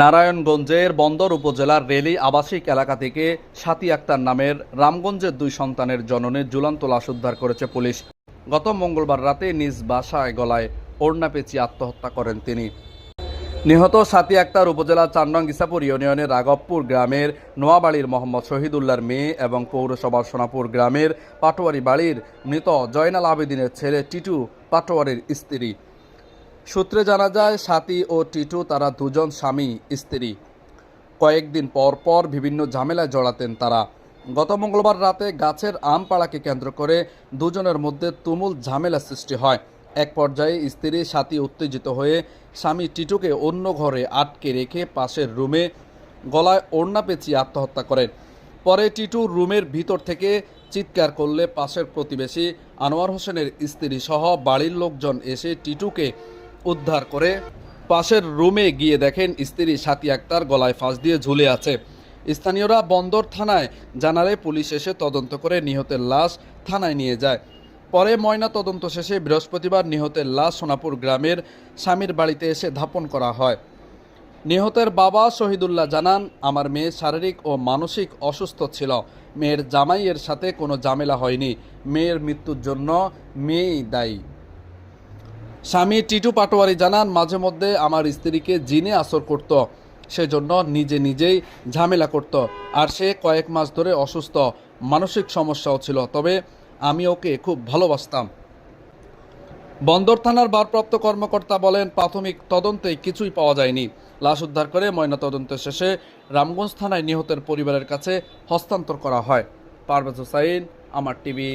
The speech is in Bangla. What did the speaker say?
নারায়ণগঞ্জের বন্দর উপজেলার রেলি আবাসিক এলাকা থেকে সাতি আক্তার নামের রামগঞ্জের দুই সন্তানের জননের ঝুলন্ত লাশ উদ্ধার করেছে পুলিশ। গত মঙ্গলবার রাতে নিজ বাসায় গলায় ওড়না পেঁচিয়ে আত্মহত্যা করেন তিনি। নিহত সাতি আক্তার উপজেলা চান্নং ইসাপুর ইউনিয়নের রাঘবপুর গ্রামের নোয়াবাড়ির মোহাম্মদ শহীদুল্লাহর মেয়ে এবং পৌরসভার সোনাপুর গ্রামের পাটোয়ারি বাড়ির মৃত জয়নাল আবেদিনের ছেলে টিটু পাটোয়ারির স্ত্রী। সূত্রে জানা যায় সাথী ও টিটু তারা দুজন স্বামী, স্ত্রী। কয়েকদিন পর পর বিভিন্ন ঝামেলায় জড়াতেন তারা। গত মঙ্গলবার রাতে গাছের আম পাড়াকে কেন্দ্র করে দুজনের মধ্যে তুমুল ঝামেলা সৃষ্টি হয়। এক পর্যায়ে স্ত্রী সাথী উত্তেজিত হয়ে স্বামী টিটুকে অন্য ঘরে আটকে রেখে পাশের রুমে গলায় ওড়না পেঁচিয়ে আত্মহত্যা করেন। পরে টিটু রুমের ভিতর থেকে চিৎকার করলে পাশের প্রতিবেশী আনোয়ার হোসেনের স্ত্রী সহ বাড়ির লোকজন এসে টিটুকে উদ্ধার করে। পাশের রুমে গিয়ে দেখেন স্ত্রী সাথী আক্তার গলায় ফাঁস দিয়ে ঝুলে আছে। স্থানীয়রা বন্দর থানায় জানালে পুলিশ এসে তদন্ত করে নিহতের লাশ থানায় নিয়ে যায়। পরে ময়না তদন্ত শেষে বৃহস্পতিবার নিহতের লাশ সোনাপুর গ্রামের স্বামীর বাড়িতে এসে ধাপন করা হয়। নিহতের বাবা শহীদুল্লাহ জানান, আমার মেয়ে শারীরিক ও মানসিক অসুস্থ ছিল। মেয়ের জামাইয়ের সাথে কোনো ঝামেলা হয়নি। মেয়ের মৃত্যুর জন্য মেয়েই দায়ী। স্বামী টিটু পাটোয়ারি জানান, মাঝে মধ্যে আমার স্ত্রীকে জিনে আসর করত, সেজন্য নিজে নিজেই ঝামেলা করত, আর সে কয়েক মাস ধরে অসুস্থ। মানসিক সমস্যাও ছিল, তবে আমি ওকে খুব ভালোবাসতাম। বন্দর থানার ভারপ্রাপ্ত কর্মকর্তা বলেন, প্রাথমিক তদন্তে কিছুই পাওয়া যায়নি। লাশ উদ্ধার করে ময়নাতদন্ত শেষে রামগঞ্জ থানায় নিহতের পরিবারের কাছে হস্তান্তর করা হয়। পারভেজ হোসাইন, আমার টিভি।